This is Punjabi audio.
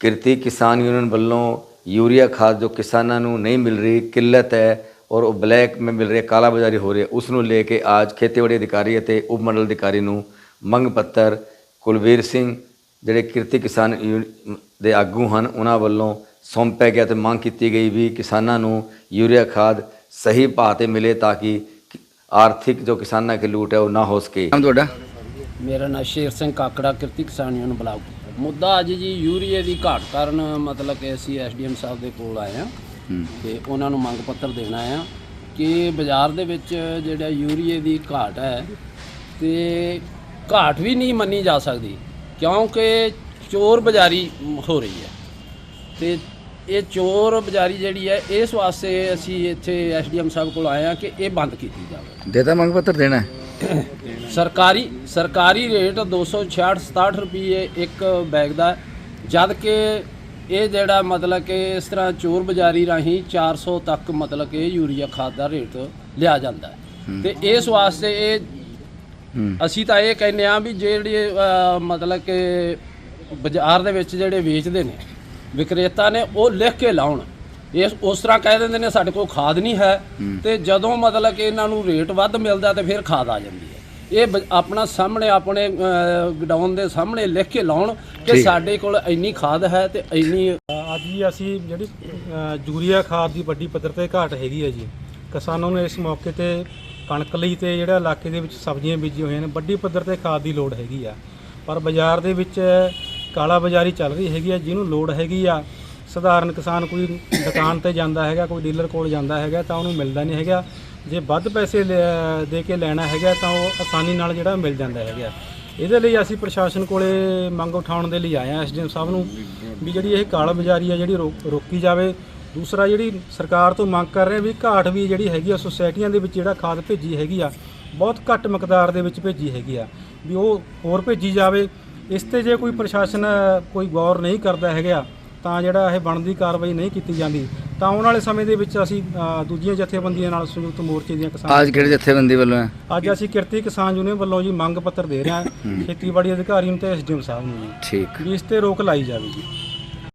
ਕਿਰਤੀ ਕਿਸਾਨ ਯੂਨੀਅਨ ਵੱਲੋਂ ਯੂਰੀਆ ਖਾਦ ਜੋ ਕਿਸਾਨਾਂ ਨੂੰ ਨਹੀਂ ਮਿਲ ਰਹੀ ਕਿੱਲਤ ਹੈ ਔਰ ਉਹ ਬਲੈਕ में ਮਿਲ ਰਹੀ ਕਾਲਾ ਬਾਜ਼ਾਰੀ ਹੋ ਰਹੀ ਹੈ ਉਸ ਨੂੰ ਲੈ ਕੇ ਅੱਜ ਖੇਤੀਬਾੜੀ ਅਧਿਕਾਰੀ ਅਤੇ ਉਪ ਮੰਡਲ ਅਧਿਕਾਰੀ ਨੂੰ ਮੰਗ ਪੱਤਰ ਕੁਲਵੀਰ ਸਿੰਘ ਜਿਹੜੇ ਕਿਰਤੀ ਕਿਸਾਨ ਦੇ ਆਗੂ ਹਨ ਉਹਨਾਂ ਵੱਲੋਂ ਸੌਂਪਿਆ ਗਿਆ ਤੇ ਮੰਗ ਕੀਤੀ ਗਈ ਵੀ ਕਿਸਾਨਾਂ ਨੂੰ ਯੂਰੀਆ ਖਾਦ ਸਹੀ ਭਾਅ ਤੇ ਮਿਲੇ ਤਾਂ ਕਿ ਆਰਥਿਕ ਜੋ ਕਿਸਾਨਾਂ ਕੀ ਲੂਟ ਹੈ ਉਹ ਨਾ ਹੋ ਸਕੇ। ਨਾਮ ਤੁਹਾਡਾ? ਮੇਰਾ ਨਾਮ ਸ਼ੇਰ ਸਿੰਘ ਕਾਕੜਾ ਕਿਰਤੀ ਕਿਸਾਨ ਯੂਨੀਅਨ ਬਲਾਕ। ਮੁੱਦਾ ਅੱਜ ਜੀ ਯੂਰੀਏ ਦੀ ਘਾਟ ਕਾਰਨ ਮਤਲਬ ਕਿ ਅਸੀਂ ਐਸਡੀਐਮ ਸਾਹਿਬ ਦੇ ਕੋਲ ਆਏ ਆ ਤੇ ਉਹਨਾਂ ਨੂੰ ਮੰਗ ਪੱਤਰ ਦੇਣਾ ਆ ਕਿ ਬਾਜ਼ਾਰ ਦੇ ਵਿੱਚ ਜਿਹੜਾ ਯੂਰੀਏ ਦੀ ਘਾਟ ਹੈ ਤੇ ਘਾਟ ਵੀ ਨਹੀਂ ਮੰਨੀ ਜਾ ਸਕਦੀ ਕਿਉਂਕਿ ਚੋਰ ਬਾਜ਼ਾਰੀ ਹੋ ਰਹੀ ਹੈ। ਤੇ ਇਹ ਚੋਰ ਬਾਜ਼ਾਰੀ ਜਿਹੜੀ ਹੈ ਇਸ ਵਾਸਤੇ ਅਸੀਂ ਇੱਥੇ ਐਸਡੀਐਮ ਸਾਹਿਬ ਕੋਲ ਆਏ ਆ ਕਿ ਇਹ ਬੰਦ ਕੀਤੀ ਜਾਵੇ। ਦੇਤਾ ਮੰਗ ਪੱਤਰ ਦੇਣਾ ਸਰਕਾਰੀ ਸਰਕਾਰੀ ਰੇਟ 266 67 ਰੁਪਏ ਇੱਕ ਬੈਗ ਦਾ। ਜਦ ਕਿ ਇਹ ਜਿਹੜਾ ਮਤਲਬ ਕਿ ਇਸ ਤਰ੍ਹਾਂ ਚੋਰ ਬਾਜ਼ਾਰੀ ਰਾਹੀਂ 400 ਤੱਕ ਮਤਲਬ ਕਿ ਯੂਰੀਆ ਖਾਦ ਦਾ ਰੇਟ ਲਿਆ ਜਾਂਦਾ। ਤੇ ਇਸ ਵਾਸਤੇ ਇਹ ਅਸੀਂ ਤਾਂ ਇਹ ਕਹਿੰਦੇ ਆ ਵੀ ਜਿਹੜੇ ਮਤਲਬ ਕਿ ਬਾਜ਼ਾਰ ਦੇ ਵਿੱਚ ਜਿਹੜੇ ਵੇਚਦੇ ਨੇ ਵਿਕਰੇਤਾ ਨੇ ਉਹ ਲਿਖ ਕੇ ਲਾਉਣ ਇਸ ਉਸ ਤਰ੍ਹਾਂ ਕਹਿ ਦਿੰਦੇ ਨੇ ਸਾਡੇ ਕੋਲ ਖਾਦ ਨਹੀਂ ਹੈ ਤੇ ਜਦੋਂ ਮਤਲਬ ਕਿ ਇਹਨਾਂ ਨੂੰ ਰੇਟ ਵੱਧ ਮਿਲਦਾ ਤੇ ਫਿਰ ਖਾਦ ਆ ਜਾਂਦੀ ਹੈ। ਇਹ ਬ- ਆਪਣਾ ਸਾਹਮਣੇ ਆਪਣੇ ਗਡਾਊਨ ਦੇ ਸਾਹਮਣੇ ਲਿਖ ਕੇ ਲਾਉਣ ਕਿ ਸਾਡੇ ਕੋਲ ਇੰਨੀ ਖਾਦ ਹੈ ਤੇ ਇੰਨੀ ਅੱਜ ਹੀ ਅਸੀਂ ਜਿਹੜੀ ਅ, ਯੂਰੀਆ ਖਾਦ ਦੀ ਵੱਡੀ ਪੱਧਰ ਤੇ ਘਾਟ ਹੈਗੀ ਹੈ ਜੀ। ਕਿਸਾਨਾਂ ਨੂੰ ਇਸ ਮੌਕੇ ਤੇ ਕਣਕ ਲਈ ਤੇ ਜਿਹੜਾ ਇਲਾਕੇ ਦੇ ਵਿੱਚ ਸਬਜ਼ੀਆਂ ਬੀਜੀਆਂ ਹੋਈਆਂ ਨੇ ਵੱਡੀ ਪੱਧਰ ਤੇ ਖਾਦ ਦੀ ਲੋੜ ਹੈਗੀ ਆ। ਪਰ ਬਾਜ਼ਾਰ ਦੇ ਵਿੱਚ ਕਾਲਾ ਬਾਜ਼ਾਰੀ ਚੱਲ ਰਹੀ ਹੈਗੀ ਆ ਜਿਹਨੂੰ ਲੋੜ ਹੈਗੀ ਆ ਸਧਾਰਨ ਕਿਸਾਨ ਕੋਈ ਦੁਕਾਨ ਤੇ ਜਾਂਦਾ ਹੈਗਾ, ਕੋਈ ਡੀਲਰ ਕੋਲ ਜਾਂਦਾ ਹੈਗਾ, ਤਾਂ ਉਹਨੂੰ ਮਿਲਦਾ ਨਹੀਂ ਹੈਗਾ। ਜੇ ਵੱਧ ਪੈਸੇ ਲੈ- ਦੇ ਕੇ ਲੈਣਾ ਹੈਗਾ, ਤਾਂ ਉਹ ਆਸਾਨੀ ਨਾਲ ਜਿਹੜਾ ਮਿਲ ਜਾਂਦਾ ਹੈਗਾ। ਇਹਦੇ ਲਈ ਅਸੀਂ ਪ੍ਰਸ਼ਾਸਨ ਕੋਲੇ ਮੰਗ ਉਠਾਉਣ ਦੇ ਲਈ ਆਏ ਹਾਂ ਐਸਡੀਐਮ ਸਾਹਿਬ ਨੂੰ, ਵੀ ਜਿਹੜੀ ਇਹ ਕਾਲਾ ਬਾਜ਼ਾਰੀ ਆ ਜਿਹੜੀ ਰੋ- ਰੋਕੀ ਜਾਵੇ। ਦੂਸਰਾ ਜਿਹੜੀ ਸਰਕਾਰ ਤੋਂ ਮੰਗ ਕਰ ਰਹੇ ਵੀ ਘਾਟ ਵੀ ਜਿਹੜੀ ਹੈਗੀ ਆ, ਸੁਸਾਇਟੀਆਂ ਦੇ ਵਿੱਚ ਜਿਹੜਾ ਖਾਦ ਭੇਜੀ ਹੈਗੀ ਆ, ਬਹੁਤ ਘੱਟ ਮਕਦਾਰ ਦੇ ਵਿੱਚ ਭੇਜੀ ਹੈਗੀ ਆ, ਵੀ ਉਹ ਹੋਰ ਭੇਜੀ ਜਾਵੇ। ਇਸ ਤੇ ਜੇ ਕੋਈ ਪ੍ਰਸ਼ਾਸਨ ਕੋਈ ਗੌਰ ਨਹੀਂ ਕਰਦਾ ਹੈਗਾ ਤਾਂ ਜਿਹੜਾ ਇਹ ਬਣਦੀ ਕਾਰਵਾਈ ਨਹੀਂ ਕੀਤੀ ਜਾਂਦੀ ਤਾਂ ਆਉਣ ਵਾਲੇ ਸਮੇਂ ਦੇ ਵਿੱਚ ਅਸੀਂ ਅ, ਦੂਜੀਆਂ ਜਥੇਬੰਦੀਆਂ ਨਾਲ ਸੰਯੁਕਤ ਮੋਰਚੇ ਦੀਆਂ ਕਿਸਾਨ ਅੱਜ ਕਿਹੜੇ ਜਥੇਬੰਦੀ ਵੱਲੋਂ ਹੈ? ਅੱਜ ਅਸੀਂ ਕਿਰਤੀ ਕਿਸਾਨ ਯੂਨੀਅਨ ਵੱਲੋਂ ਜੀ ਮੰਗ ਪੱਤਰ ਦੇ ਰਹੇ ਹਾਂ ਖੇਤੀਬਾੜੀ ਅਧਿਕਾਰੀ ਨੂੰ ਤੇ ਐਸਡੀਐਮ ਸਾਹਿਬ ਨੂੰ ਜੀ ਠੀਕ। ਵੀ ਇਸ ਤੇ ਰੋਕ ਲਾਈ ਜਾਵੇ ਜੀ।